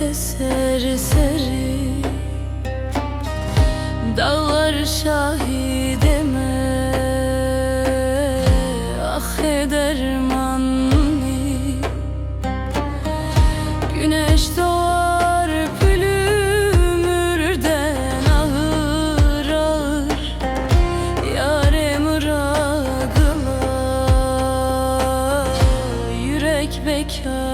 Avet serseri Dağlar şahideme Ah edermanni Güneş doğar pülümürden ağır ağır. Yâre muradıla Yürek bekar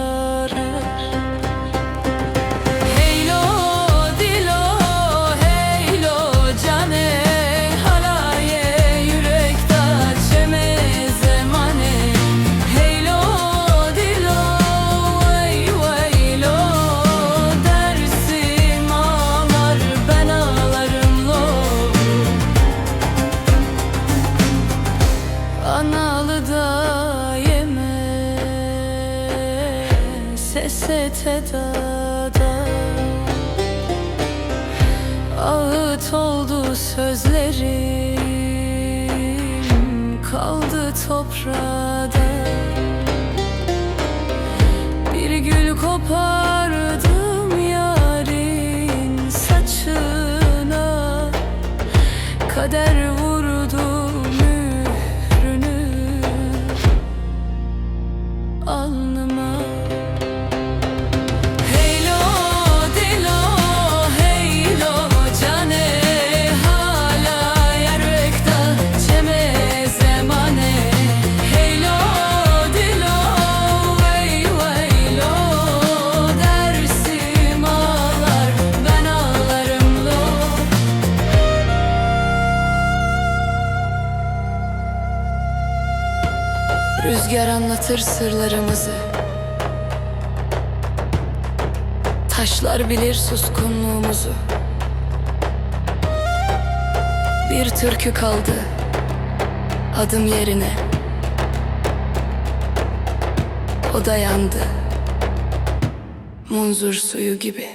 Sese tedada. Ağıt oldu sözlerim Kaldı toprağda. Bir gül kopardım Rüzgar anlatır sırlarımızı. Taşlar bilir suskunluğumuzu. Bir türkü kaldı Adım yerine. O da yandı. Munzur suyu gibi